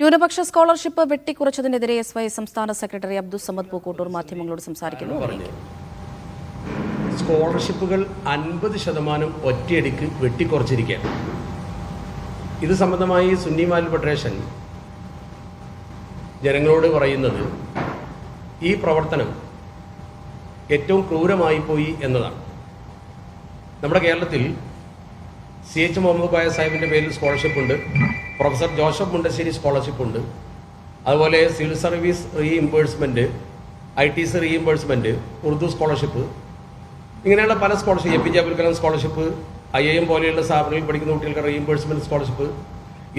ന്യൂനപക്ഷ സ്കോളർഷിപ്പ് വെട്ടിക്കുറച്ചതിനെതിരെ S Y സംസ്ഥാന സെക്രട്ടറി അബ്ദുൾ സമദ് പൂക്കോട്ടൂർ മാധ്യമങ്ങളോട് സംസാരിക്കുന്നു. സ്കോളർഷിപ്പുകൾ അൻപത് ശതമാനം ഒറ്റയടിക്ക് വെട്ടിക്കുറച്ചിരിക്കുകയാണ്. ഇത് സംബന്ധമായി സുന്നി മാൽ ഫെഡറേഷൻ ജനങ്ങളോട് പറയുന്നത് ഈ പ്രവർത്തനം ഏറ്റവും ക്രൂരമായി പോയി എന്നതാണ്. നമ്മുടെ കേരളത്തിൽ സി എച്ച് മുഹമ്മദ് ബായ സാഹിബിന്റെ പേരിൽ സ്കോളർഷിപ്പ് ഉണ്ട്. പ്രൊഫസർ ജോസഫ് മുണ്ടശ്ശേരി സ്കോളർഷിപ്പ് ഉണ്ട്. അതുപോലെ civil service reimbursement I T C reimbursement Urdu scholarship. ഇങ്ങനെയുള്ള പല scholarship A P J Abdul Kalam scholarship I M പോലെയുള്ള സ്ഥാപനങ്ങളിൽ പഠിക്കുന്ന കുട്ടികൾക്ക് റീഇംബേഴ്സ്മെന്റ് സ്കോളർഷിപ്പ്.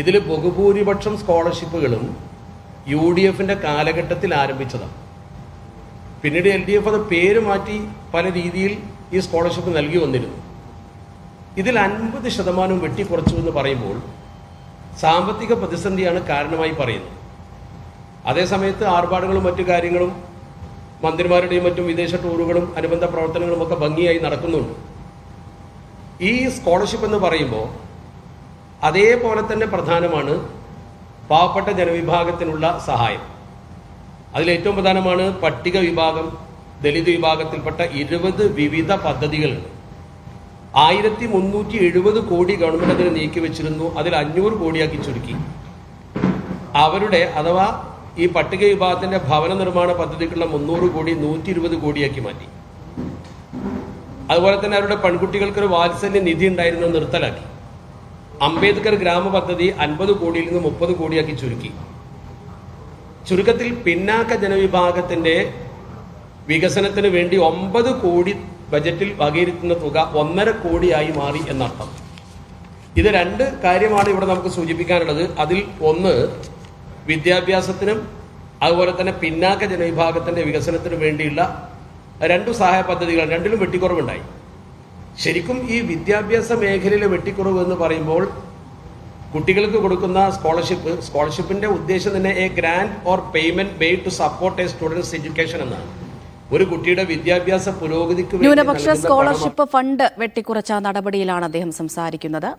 ഇതിൽ ബഹുഭൂരിപക്ഷം സ്കോളർഷിപ്പുകളും യു ഡി എഫിന്റെ കാലഘട്ടത്തിൽ ആരംഭിച്ചതാണ്. പിന്നീട് എൽ ഡി എഫ് അത് പേര് മാറ്റി പല രീതിയിൽ ഈ സ്കോളർഷിപ്പ് നൽകി വന്നിരുന്നു. ഇതിൽ അൻപത് ശതമാനം വെട്ടിക്കുറച്ചു എന്ന് പറയുമ്പോൾ സാമ്പത്തിക പ്രതിസന്ധിയാണ് കാരണമായി പറയുന്നത്. അതേസമയത്ത് ആർഭാടങ്ങളും മറ്റു കാര്യങ്ങളും മന്ത്രിമാരുടെയും മറ്റും വിദേശ ടൂറുകളും അനുബന്ധ പ്രവർത്തനങ്ങളും ഒക്കെ ഭംഗിയായി നടക്കുന്നുണ്ട്. ഈ സ്കോളർഷിപ്പ് എന്ന് പറയുമ്പോൾ അതേപോലെ തന്നെ പ്രധാനമാണ് പാവപ്പെട്ട ജനവിഭാഗത്തിനുള്ള സഹായം. അതിലേറ്റവും പ്രധാനമാണ് പട്ടിക വിഭാഗം ദലിത് വിഭാഗത്തിൽപ്പെട്ട ഇരുപത് വിവിധ പദ്ധതികളുണ്ട്. ആയിരത്തി മുന്നൂറ്റി എഴുപത് കോടി ഗവൺമെന്റ് അതിന് നീക്കി വെച്ചിരുന്നു. അതിൽ അഞ്ഞൂറ് കോടിയാക്കി ചുരുക്കി. അവരുടെ അഥവാ ഈ പട്ടിക വിഭാഗത്തിന്റെ ഭവന നിർമ്മാണ പദ്ധതിക്കുള്ള മുന്നൂറ് കോടി നൂറ്റി ഇരുപത് കോടിയാക്കി മാറ്റി. അതുപോലെ തന്നെ അവരുടെ പെൺകുട്ടികൾക്ക് ഒരു വാത്സല്യ നിധി ഉണ്ടായിരുന്ന നിർത്തലാക്കി. അംബേദ്കർ ഗ്രാമ പദ്ധതി അൻപത് കോടിയിൽ നിന്ന് മുപ്പത് കോടിയാക്കി ചുരുക്കി. ചുരുക്കത്തിൽ പിന്നാക്ക ജനവിഭാഗത്തിന്റെ വികസനത്തിന് വേണ്ടി ഒമ്പത് കോടി ബജറ്റിൽ വകയിരുത്തുന്ന തുക ഒന്നര കോടിയായി മാറി എന്നർത്ഥം. ഇത് രണ്ട് കാര്യമാണ് ഇവിടെ നമുക്ക് സൂചിപ്പിക്കാനുള്ളത്. അതിൽ ഒന്ന് വിദ്യാഭ്യാസത്തിനും അതുപോലെ തന്നെ പിന്നാക്ക ജനവിഭാഗത്തിന്റെ വികസനത്തിനും വേണ്ടിയുള്ള രണ്ടു സഹായ പദ്ധതികൾ രണ്ടിലും വെട്ടിക്കുറവുണ്ടായി. ശരിക്കും ഈ വിദ്യാഭ്യാസ മേഖലയിലെ വെട്ടിക്കുറവ് എന്ന് പറയുമ്പോൾ കുട്ടികൾക്ക് കൊടുക്കുന്ന സ്കോളർഷിപ്പ് സ്കോളർഷിപ്പിന്റെ ഉദ്ദേശം തന്നെ a grant or payment made to support a students education എന്നാണ്. ഒരു കുട്ടിയുടെ വിദ്യാഭ്യാസ പുരോഗതിക്ക് ന്യൂനപക്ഷ സ്കോളർഷിപ്പ് ഫണ്ട് വെട്ടിക്കുറച്ച നടപടിയിലാണ് അദ്ദേഹം സംസാരിക്കുന്നത്.